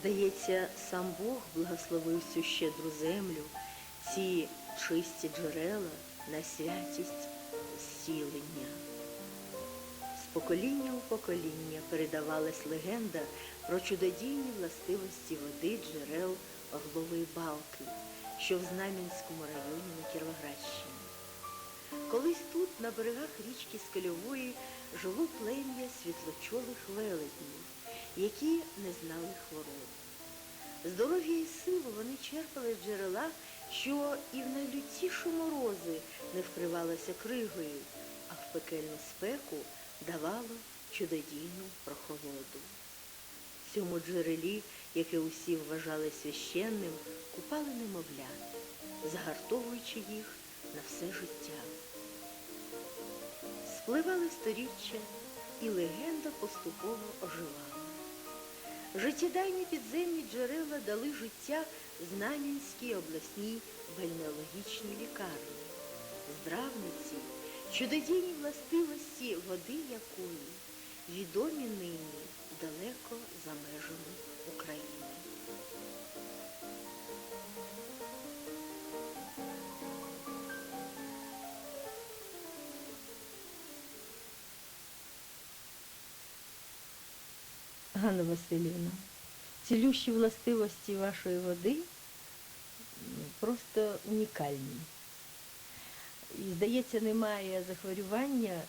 здається, сам Бог благословив цю щедру землю, ці чисті джерела на святість зцілення. З покоління у покоління передавалась легенда про чудодійні властивості води джерел Орлової балки, що в Знам'янському районі на Кіровоградщині. Колись тут, на берегах річки Скальової, жило плем'я світлочолих велетнів, які не знали хвороб. Здоров'я і силу вони черпали з джерела, що і в найлютіші морози не вкривалося кригою, а в пекельну спеку давало чудодійну прохолоду. В цьому джерелі, яке усі вважали священним, купали немовлят, загартовуючи їх на все життя. Спливали сторіччя, і легенда поступово оживала. Життєдайні підземні джерела дали життя Знам'янській обласній бальнеологічній лікарні, здравниці, чудодійні властивості води якої відомі нині далеко за межами України. Ганна Васильівна, цілющі властивості вашої води просто унікальні. І, здається, немає захворювання, е,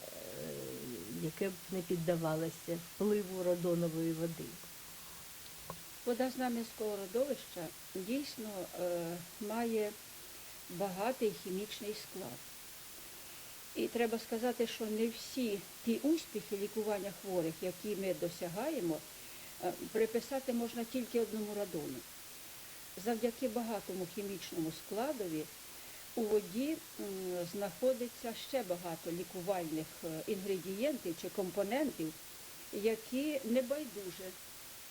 яке б не піддавалося впливу радонової води. Вода з Знам'янського родовища дійсно е, має багатий хімічний склад. І треба сказати, що не всі ті успіхи лікування хворих, які ми досягаємо, приписати можна тільки одному радону. Завдяки багатому хімічному складові у воді знаходиться ще багато лікувальних е, інгредієнтів чи компонентів, які небайдуже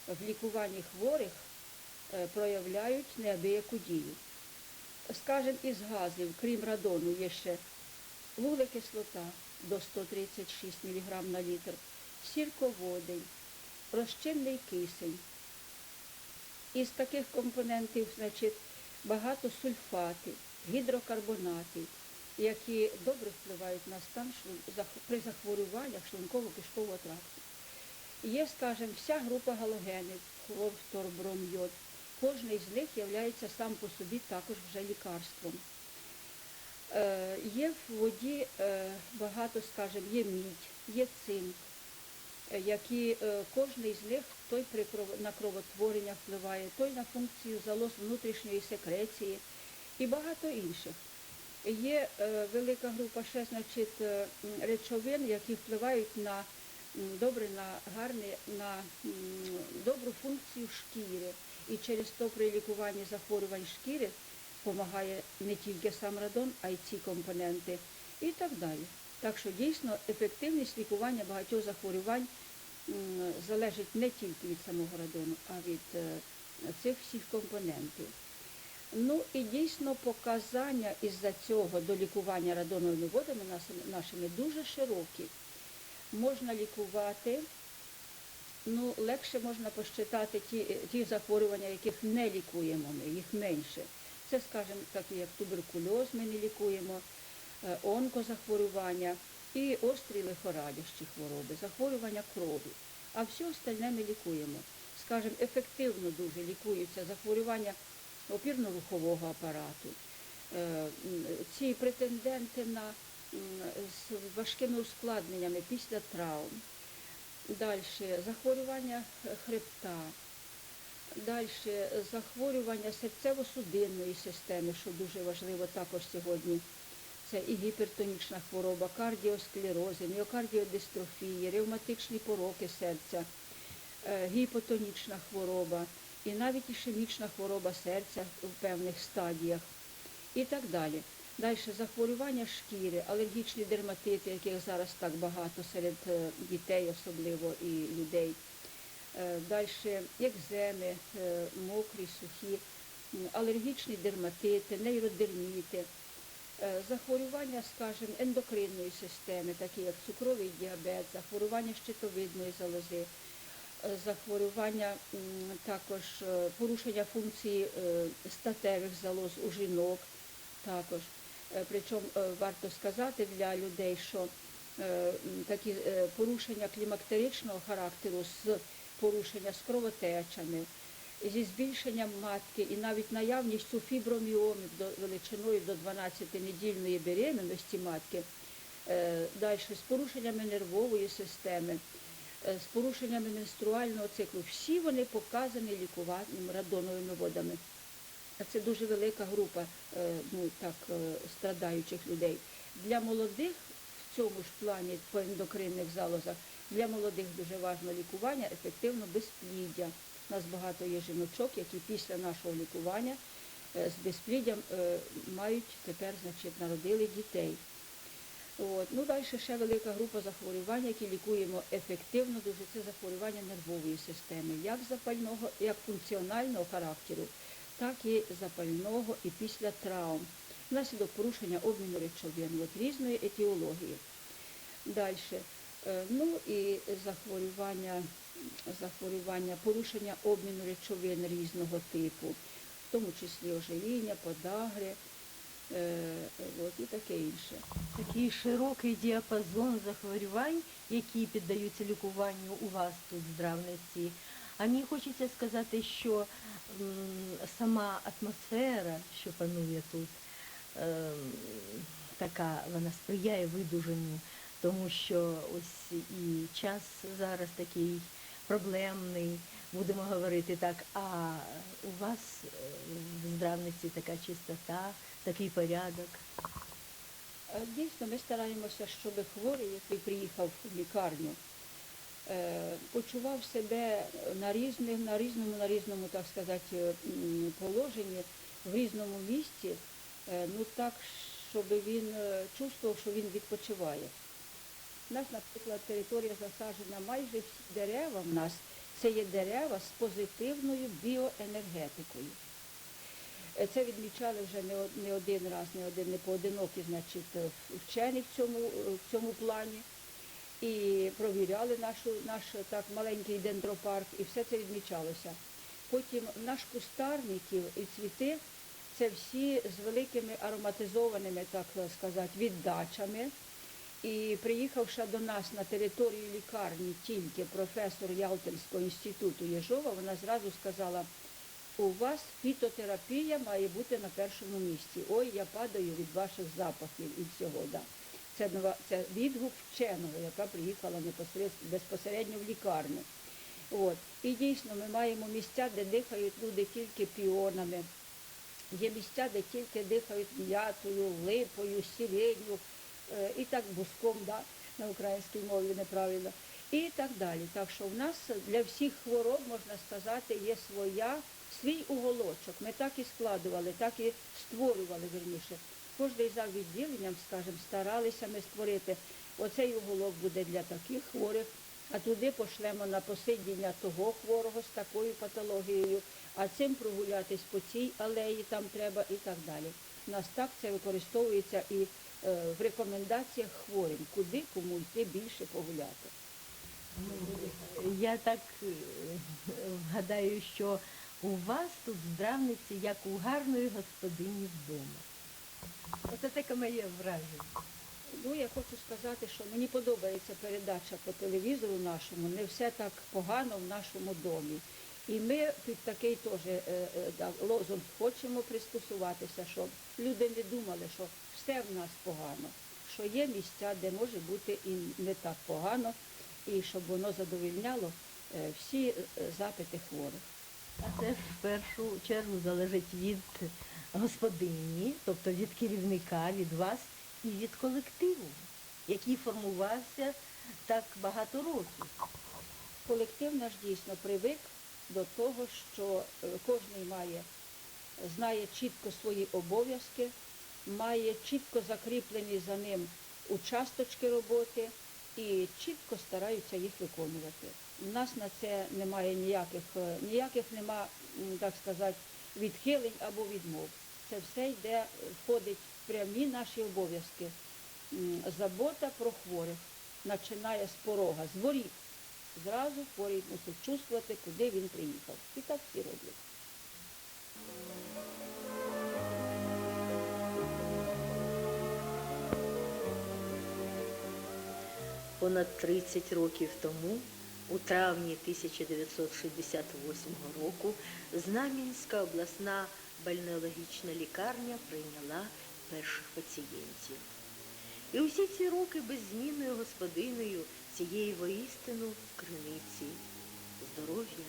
в лікуванні хворих е, проявляють неабияку дію. Скажем, із газів, крім радону, є ще вуглекислота до 136 мг на літр, сірководень, розчинний кисень. Із таких компонентів, значить, багато сульфатів, гідрокарбонатів, які добре впливають на стан при захворюваннях шлунково-кишкового тракту. Є, скажімо, вся група галогенів, хлор, фторбром, йод. Кожний з них є сам по собі також вже лікарством. Е, є в воді е, багато, скажімо, є мідь, є цинк, які е, кожний з них той на кровотворення впливає, той на функцію залоз внутрішньої секреції і багато інших. Є е, велика група ще, значить, е, речовин, які впливають на добре на гарне, на добру функцію шкіри. І через то при лікуванні захворювань шкіри допомагає не тільки сам радон, а й ці компоненти і так далі. Так що дійсно ефективність лікування багатьох захворювань залежить не тільки від самого радону, а від е, цих всіх компонентів. Ну і дійсно показання із-за цього до лікування радоновими водами нашими дуже широкі. Можна лікувати, ну легше можна посчитати ті, ті захворювання, яких не лікуємо ми, їх менше. Це, скажімо, такі як туберкульоз ми не лікуємо, онкозахворювання і острі лихорадящі хвороби, захворювання крові. А все остальне ми лікуємо. Скажімо, ефективно дуже лікуються захворювання опірно-рухового апарату. Е, Ці претенденти на з важкими ускладненнями після травм. Далі захворювання хребта, далі захворювання серцево-судинної системи, що дуже важливо також сьогодні. Це і гіпертонічна хвороба, кардіосклерози, міокардіодистрофії, ревматичні пороки серця, е, гіпотонічна хвороба і навіть ішемічна хвороба серця в певних стадіях і так далі. Далі захворювання шкіри, алергічні дерматити, яких зараз так багато серед е, дітей, особливо і людей. Далі екземи, е, мокрі, сухі, алергічні дерматити, нейродерміти, е, захворювання, скажімо, ендокринної системи, такі як цукровий діабет, захворювання щитовидної залози, е, захворювання, також е, порушення функції е, статевих залоз у жінок. Також. Е, Причому е, варто сказати для людей, що е, такі е, порушення клімактеричного характеру з порушення з кровотечами, зі збільшенням матки і навіть наявністю фіброміомів до величиною до 12-недільної беременності матки, е, далі з порушеннями нервової системи, е, з порушеннями менструального циклу. Всі вони показані лікуванням радоновими водами. Це дуже велика група е, ну, так, страдаючих людей. Для молодих в цьому ж плані по ендокринних залозах, для молодих дуже важливо лікування, ефективно безпліддя. У нас багато є жіночок, які після нашого лікування е, з безпліддям е, мають тепер, значить, народили дітей. От. Ну, далі ще велика група захворювань, які лікуємо ефективно, дуже це захворювання нервової системи, як запального, як функціонального характеру, так і запального і після травм, внаслідок порушення обміну речовин, от різної етіології. Далі. Ну і захворювання, захворювання, порушення обміну речовин різного типу, в тому числі ожиріння, подагри, е, от, і таке інше. Такий широкий діапазон захворювань, які піддаються лікуванню у вас тут в здравниці. А мені хочеться сказати, що м, сама атмосфера, що панує тут, ем, така вона сприяє видуженню, тому що ось і час зараз такий проблемний, будемо говорити так. А у вас е, в здравниці така чистота, такий порядок. Е, Дійсно, ми стараємося, щоб хворий, який приїхав в лікарню, е, почував себе на різних, на різному, на різному, так сказати, положенні, в різному місці, ну так, щоб він чувствував, що він відпочиває. У нас, наприклад, територія засаджена майже всі дерева в нас це є дерева з позитивною біоенергетикою. Е, Це відмічали вже не один раз, не один, не поодинокі, значить, е, вчені в цьому, е, в цьому плані. І провіряли нашу, наш так маленький дендропарк, і все це відмічалося. Потім наш кустарників і цвіти це всі з великими ароматизованими, так сказати, віддачами. І приїхавши до нас на територію лікарні тільки професор Ялтинського інституту Єжова, вона зразу сказала, у вас фітотерапія має бути на першому місці. Ой, я падаю від ваших запахів і всього. Да. Це, це відгук вченого, яка приїхала безпосередньо в лікарню. От. І дійсно ми маємо місця, де дихають люди тільки піонами. Є місця, де тільки дихають м'ятою, липою, сиренью, е, і так буском, да, на українській мові неправильно, і так далі. Так що в нас для всіх хвороб, можна сказати, є своя, свій уголочок. Ми так і складували, так і створювали верніше. Кожний за відділенням, скажімо, старалися ми створити. Оцей уголок буде для таких хворих, а туди пошлемо на посидіння того хворого з такою патологією, а цим прогулятись по цій алеї там треба і так далі. У нас так це використовується і е, в рекомендаціях хворим, куди кому йти більше погуляти. Я так е, вгадаю, що у вас тут в здравниці, як у гарної господині вдома. Оце таке моє враження. Ну, я хочу сказати, що мені подобається передача по телевізору нашому, не все так погано в нашому домі. І ми під такий теж е, е, лозунг хочемо пристосуватися, щоб люди не думали, що все в нас погано, що є місця, де може бути і не так погано, і щоб воно задовільняло е, всі е, запити хворих. А це в першу чергу залежить від господині, тобто від керівника, від вас і від колективу, який формувався так багато років. Колектив наш дійсно привик до того, що е, кожен має, знає чітко свої обов'язки, має чітко закріплені за ним участочки роботи і чітко стараються їх виконувати. У нас на це немає ніяких, е, ніяких нема, так сказати, відхилень або відмов. Це все йде, входить в прямі наші обов'язки. Забота про хворих починає з порога, з воріт Зразу хворий мусить чувствувати, куди він приїхав. І так всі роблять. Понад 30 років тому, у травні 1968 року, Знам'янська обласна бальнеологічна лікарня прийняла перших пацієнтів. І усі ці роки беззмінною господиною цієї воістину криниці здоров'я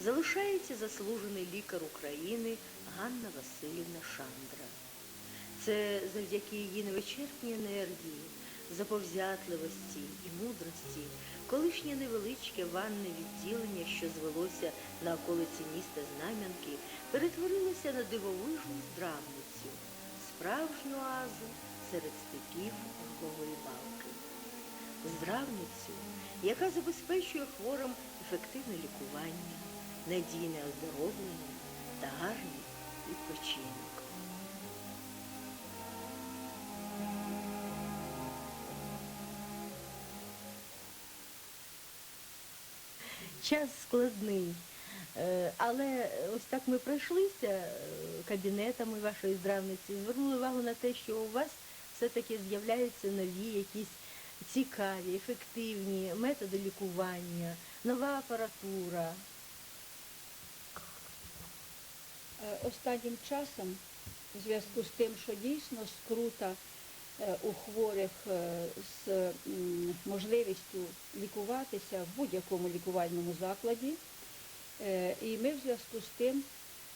залишається заслужений лікар України Ганна Васильівна Шандра. Це завдяки її невичерпній енергії, заповзятливості і мудрості, колишнє невеличке ванне відділення, що звелося на околиці міста Знам'янки, перетворилося на дивовижну здравницю, справжню оазу серед степів Голої балки. Здравницю, яка забезпечує хворим ефективне лікування, надійне оздоровлення та гарний відпочинок. Час складний, е, але ось так ми пройшлися е, кабінетами вашої здравниці, звернули увагу на те, що у вас все-таки з'являються нові якісь цікаві, ефективні методи лікування, нова апаратура. Е, Останнім часом, в зв'язку з тим, що дійсно скрута у хворих е, з можливістю лікуватися в будь-якому лікувальному закладі, е, і ми в зв'язку з тим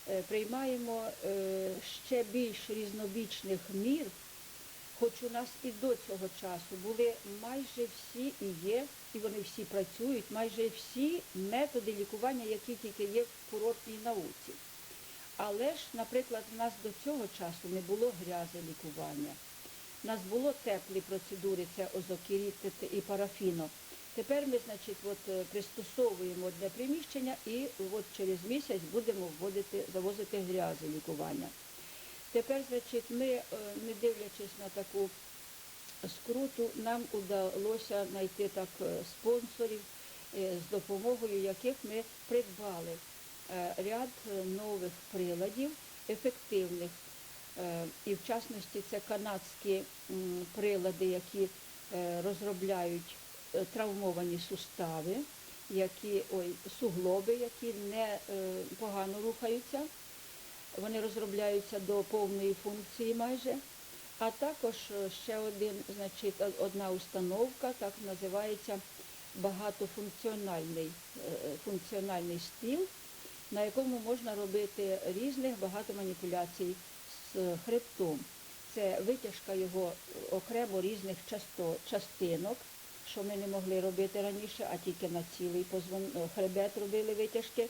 е, приймаємо е, ще більш різнобічних мір, хоч у нас і до цього часу були майже всі і є, і вони всі працюють, майже всі методи лікування, які тільки є в курортній науці. Але ж, наприклад, в нас до цього часу не було грязи лікування. У нас було теплі процедури, це озокіріт і парафіно. Тепер ми, значить, от, е, пристосовуємо одне приміщення і от через місяць будемо вводити, завозити грязи лікування. Тепер, значить, ми, е, не дивлячись на таку скруту, нам вдалося знайти так е, спонсорів, з допомогою яких ми придбали ряд нових приладів, ефективних. Е, І в частності це канадські прилади, які е, розробляють е, травмовані сустави, які, ой, суглоби, які не погано рухаються. Вони розробляються до повної функції майже. А також ще один, значить, одна установка, так називається багатофункціональний функціональний стіл, на якому можна робити різних багато маніпуляцій з хребтом. Це витяжка його окремо різних частинок, що ми не могли робити раніше, а тільки на цілий е, хребет робили витяжки.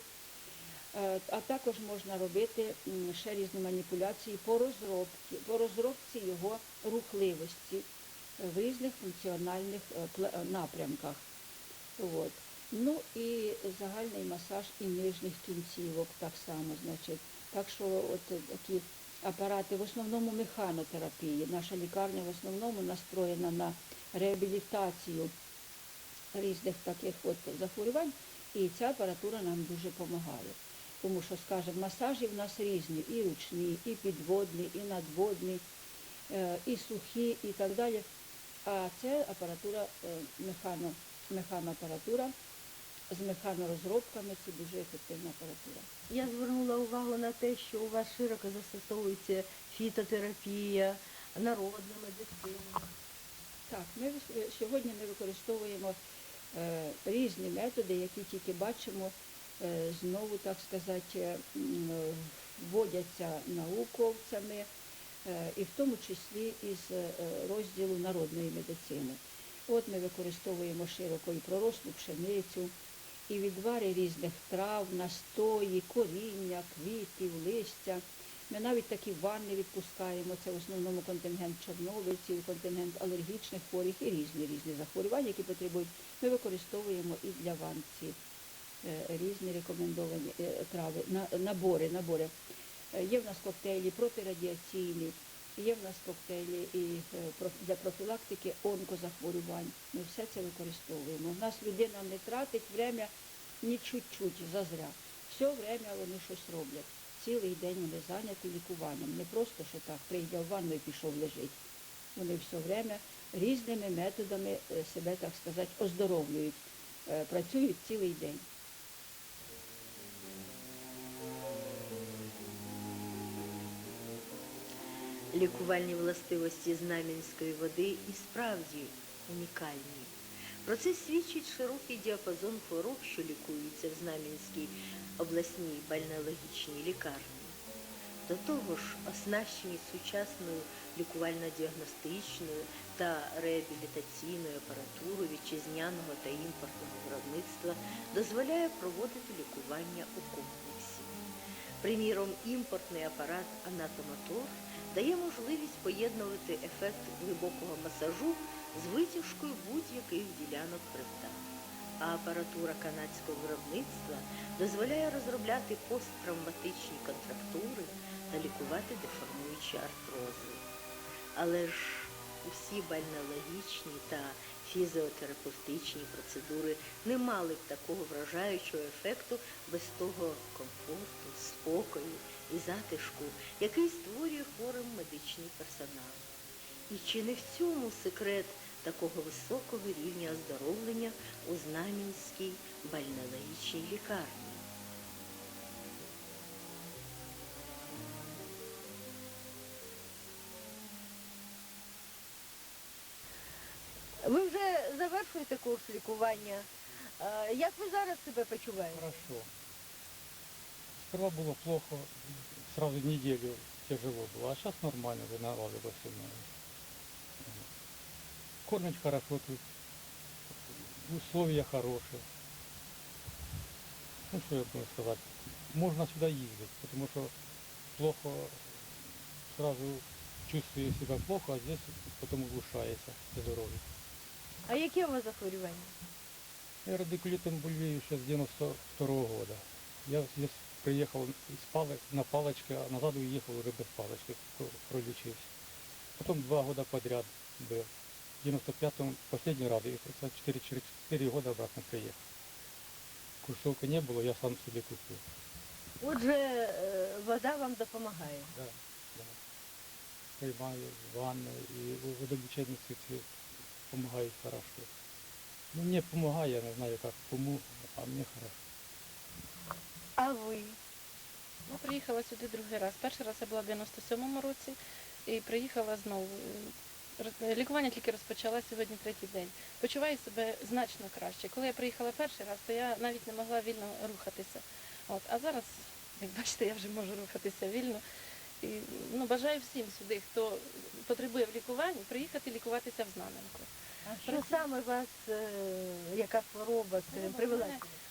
Е, А також можна робити ще різні маніпуляції по розробці, по розробці його рухливості е, в різних функціональних е, е, напрямках. От. Ну і загальний масаж і нижніх кінцівок так само, значить. Так що от е, такі апарати, в основному механотерапії. Наша лікарня в основному настроєна на реабілітацію різних таких от захворювань, і ця апаратура нам дуже допомагає. Тому що, скажімо, масажі в нас різні, і ручні, і підводні, і надводні, е, і сухі, і так далі. А це апаратура, е, механо, механоапаратура з механорозробками, це дуже ефективна апаратура. Я звернула увагу на те, що у вас широко застосовується фітотерапія, народна медицина. Так, ми сьогодні ми використовуємо е, різні методи, які тільки бачимо, е, знову, так сказати, е, е, вводяться науковцями, е, і в тому числі із е, розділу народної медицини. От ми використовуємо широко і пророслу пшеницю, і відвари різних трав, настої, коріння, квітів, листя. Ми навіть такі ванни відпускаємо. Це в основному контингент чорнобильців, контингент алергічних хворих і різні різні захворювання, які потребують. Ми використовуємо і для ванн ці е, різні рекомендовані е, трави, набори, набори. Е, Є в нас коктейлі протирадіаційні, Є в нас коктейлі і для профілактики онкозахворювань. Ми все це використовуємо. У нас людина не тратить время ні чуть-чуть зазря. Все время вони щось роблять. Цілий день вони зайняті лікуванням. Не просто, що так, прийняв ванну і пішов лежить. Вони все время різними методами е, себе, так сказати, оздоровлюють, Е, працюють цілий день. Лікувальні властивості знам'янської води і справді унікальні. Про це свідчить широкий діапазон хвороб, що лікуються в Знам'янській обласній бальнеологічній лікарні. До того ж, оснащені сучасною лікувально-діагностичною та реабілітаційною апаратурою вітчизняного та імпортного виробництва дозволяє проводити лікування у комплексі. Приміром, імпортний апарат Анатоматор дає можливість поєднувати ефект глибокого масажу з витяжкою будь-яких ділянок хребта. А апаратура канадського виробництва дозволяє розробляти посттравматичні контрактури та лікувати деформуючі артрози. Але ж усі бальнеологічні та фізіотерапевтичні процедури не мали б такого вражаючого ефекту без того комфорту, спокою і затишку, який створює хворим медичний персонал. І чи не в цьому секрет такого високого рівня оздоровлення у Знам'янській бальнеологічній лікарні? Ви вже завершуєте курс лікування. Як ви зараз себе почуваєте? Хорошо. Сперва было плохо, сразу неделю тяжело было, а сейчас нормально, уже наладилось все. Кормят хорошо тут, условия хорошие. Ну что я могу сказать, можно сюда ездить, потому что плохо, сразу чувствую себя плохо, а здесь потом улучшается здоровье. А яке у вас захворювання? Я радикулитом болею сейчас с 92 года. Я здесь приехал из палок, на палочке, а назад уехал уже без палочки, про- пролечился. Потом два года подряд был. В 95-м последний раз, и 4, через 4 года обратно приехал. Курсовка не было, я сам себе купил. Отже, е, вода вам допомагає. Да, да. Приймаю ванну и водолечебницы помогает хорошо. Ну, мне помогает, я не знаю как, кому, а мне хорошо. А ви? Ну, приїхала сюди другий раз. Перший раз я була в 97-му році і приїхала знову. Лікування тільки розпочала сьогодні третій день. Почуваю себе значно краще. Коли я приїхала перший раз, то я навіть не могла вільно рухатися. От, а зараз, як бачите, я вже можу рухатися вільно. І ну, бажаю всім сюди, хто потребує в лікуванні, приїхати лікуватися в Знам'янку. А що саме вас, е, яка хвороба Ну, привела?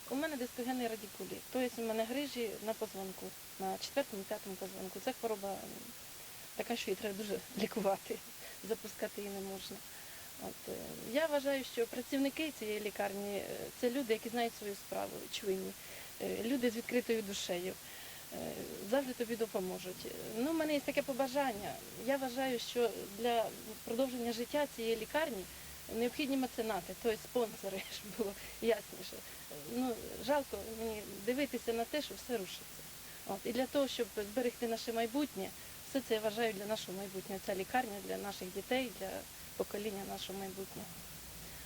У мене дискогенний радикуліт, тобто у мене грижі на позвонку, на четвертому, п'ятому позвонку. Це хвороба така, що її треба дуже лікувати, запускати її не можна. От, е, я вважаю, що працівники цієї лікарні е, це люди, які знають свою справу, чуйні, е, люди з відкритою душею. Завжди тобі допоможуть. Ну, у мене є таке побажання. Я вважаю, що для продовження життя цієї лікарні необхідні меценати, тобто спонсори, щоб було ясніше. Ну, жалко мені дивитися на те, що все рушиться. От. І для того, щоб зберегти наше майбутнє, все це я вважаю для нашого майбутнього. Ця лікарня для наших дітей, для покоління нашого майбутнього.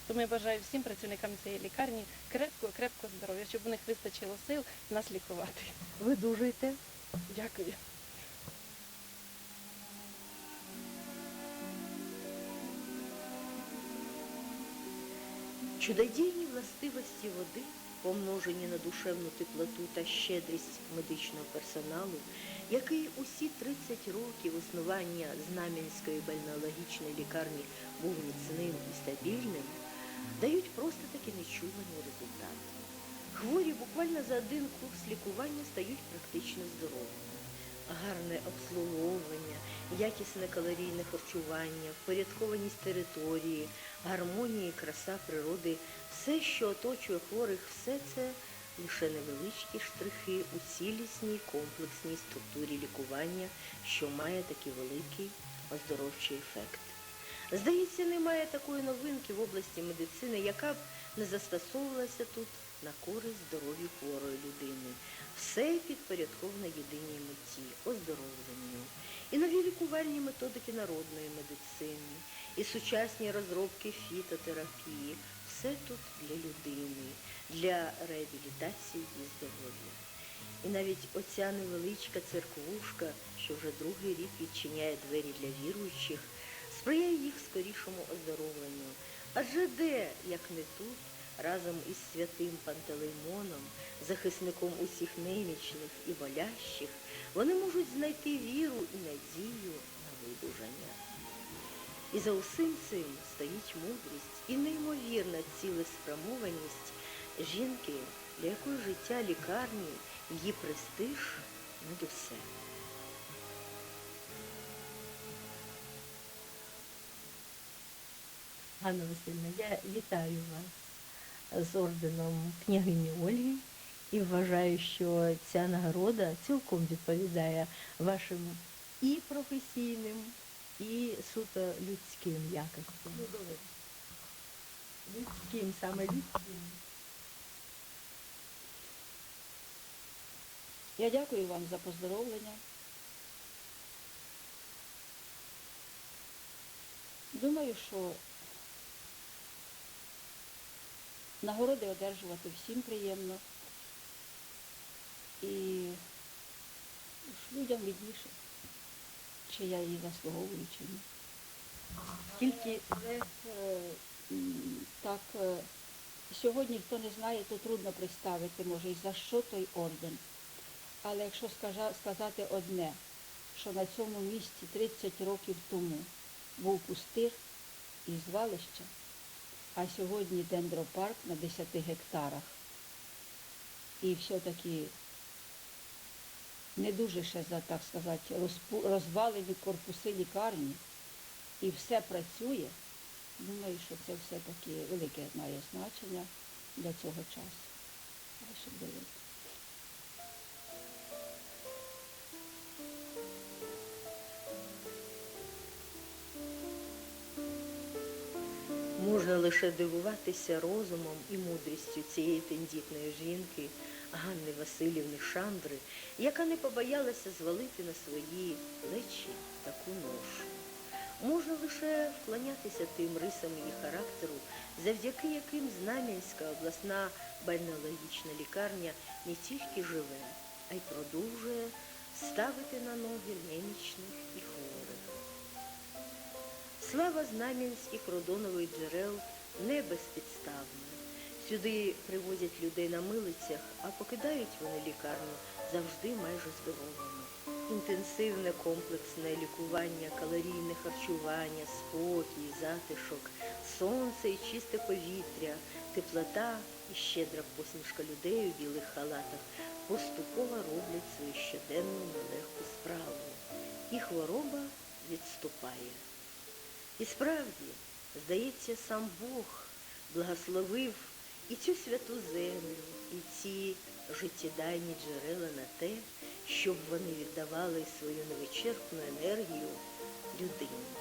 Тому я бажаю всім працівникам цієї лікарні крепкого, крепкого здоров'я, щоб у них вистачило сил нас лікувати. Ви дужуєте? Дякую. Чудодійні властивості води, помножені на душевну теплоту та щедрість медичного персоналу, який усі 30 років існування Знам'янської бальнеологічної лікарні був міцним і стабільним, дають просто таки нечувані результати. Хворі буквально за один курс лікування стають практично здоровими. Гарне обслуговування, якісне калорійне харчування, впорядкованість території, гармонія і краса природи, все, що оточує хворих, все це лише невеличкі штрихи у цілісній комплексній структурі лікування, що має такий великий оздоровчий ефект. Здається, немає такої новинки в області медицини, яка б не застосовувалася тут на користь здоров'ю хворої людини. Все підпорядковано єдиній меті оздоровленню. І нові лікувальні методики народної медицини, і сучасні розробки фітотерапії. Все тут для людини, для реабілітації і здоров'я. І навіть оця невеличка церквушка, що вже другий рік відчиняє двері для віруючих, сприяє їх скорішому оздоровленню. Адже де, як не тут, разом із святим Пантелеймоном, захисником усіх немічних і болящих, вони можуть знайти віру і надію. І за усім цим стоїть мудрість і неймовірна цілеспрямованість жінки, для якої життя лікарні, її престиж над усе. Ганна Васильівна, я вітаю вас з орденом княгині Ольги і вважаю, що ця нагорода цілком відповідає вашим і професійним, і суто людським якостям. Людським, саме людським. Я дякую вам за поздоровлення. Думаю, що нагороди одержувати всім приємно. І людям відніше, чи я її заслуговую, чи ні. Тільки так е, сьогодні, хто не знає, то трудно представити, може, і за що той орден. Але якщо сказати одне, що на цьому місці 30 років тому був пустир і звалище, а сьогодні дендропарк на 10 гектарах. І все-таки не дуже ще так сказати, розвалені корпуси лікарні, і все працює, думаю, що це все-таки велике має значення для цього часу. Щоб дивитися. Можна лише дивуватися розумом і мудрістю цієї тендітної жінки Ганни Васильівни Шандри, яка не побоялася звалити на свої плечі таку ношу. Можна лише вклонятися тим рисам її характеру, завдяки яким Знам'янська обласна бальнеологічна лікарня не тільки живе, а й продовжує ставити на ноги немічних і хворих. Слава знам'янських родонових джерел не безпідставна. Сюди привозять людей на милицях, а покидають вони лікарню завжди майже здоровими. Інтенсивне комплексне лікування, калорійне харчування, спокій, затишок, сонце і чисте повітря, теплота і щедра посмішка людей у білих халатах поступово роблять свою щоденну нелегку справу. І хвороба відступає. І справді, здається, сам Бог благословив і цю святу землю, і ці життєдайні джерела на те, щоб вони віддавали свою невичерпну енергію людині.